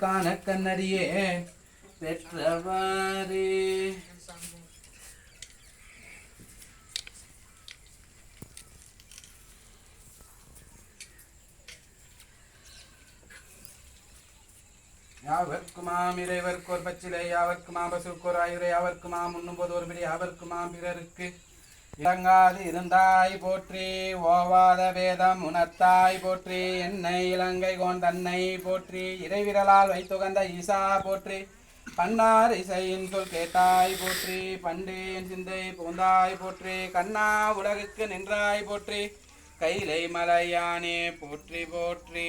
காண கண்ணறியே. பெற்றவாரே. யாவர்க்குமாம் இறைவர்க்கோர் பச்சிலை யாவர்க்குமாம் பசுக்கோர் ஆயுரை யாவர்க்குமாம் உண்ணும்போது ஒரு பிடி யாவர்க்குமாம் பிறருக்கு. இறங்காது இருந்தாய் போற்றி ஓவாத வேதம் உணர்த்தாய் போற்றி என்னை இலங்கை கோந்தன்னை போற்றி இறைவிரலால் வைத்துகந்த ஈசா போற்றி பன்னார் இசையின் சொல் கேட்டாய் போற்றி பண்டேன் சிந்தை புகுந்தாய் போற்றி கண்ணா உலகுக்கு நின்றாய் போற்றி கைலை மலையானே போற்றி போற்றி.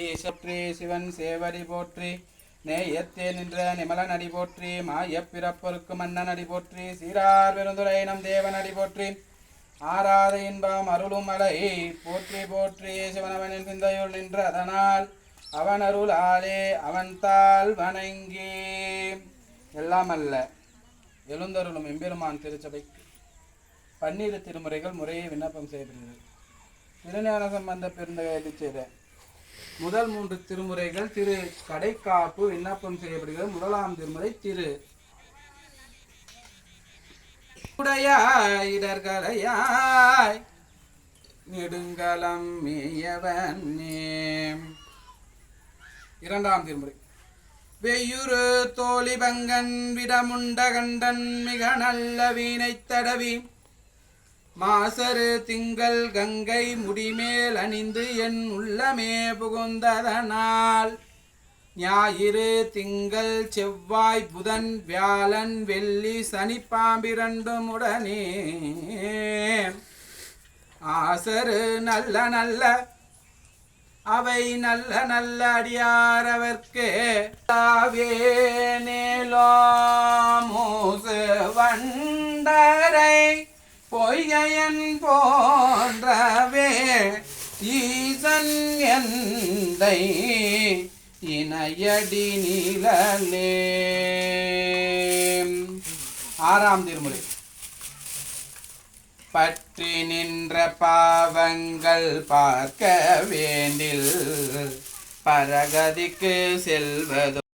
ஈசற்றி சிவன் சேவரி போற்றி நேயத்தே நின்ற நிமலன் அடி போற்றி மாயப் பிறப்பொருக்கு மன்னன் அடி போற்றி சீரார் விருந்துரை நம் தேவன் அடி போற்றி. ஆராத இன்பம் அருளும் மலை போற்றி போற்றி சிவனவனின் சிந்தையுள் நின்ற அதனால் அவன் அருளாலே அவன் தாள் வணங்கி. எல்லாம் அல்ல எழுந்தருளும் எம்பெருமான் திருச்சபைக்கு. பன்னிரு திருமுறைகள் முறையே விண்ணப்பம் செய்யப்படுகிறது. திருஞான சம்பந்த பெருந்தகையை செய்த முதல் மூன்று திருமுறைகள் திரு கடைக்காப்பு விண்ணப்பம் செய்யப்படுகிறது. முதலாம் திருமுறை திரு உடையாயிடர்களையாய் நெடுங்கலம் மேயவன் இரண்டாம் திருமுறை. வெய்யுறு தோழிபங்கன் விடமுண்ட கண்டன் மிக நல்ல வீணைத் தடவி மாசரு திங்கள் கங்கை முடிமேல் அணிந்து என் உள்ளமே புகுந்ததனால். ஞாயிறு திங்கள் செவ்வாய் புதன் வியாழன் வெள்ளி சனி பாம்பிரண்டும் உடனே. ஆசரு நல்ல நல்ல அவை நல்ல நல்ல அடியாரவர்க்கு. தாவே நேலோ மூசு வண்டரை பொய்கையன் போன்றவே ஈசன் எந்தை இணையடி நீலே ஆறாம் திருமுறை. பற்றி நின்ற பாவங்கள் பார்க்க வேண்டில் பரகதிக்கு செல்வதோ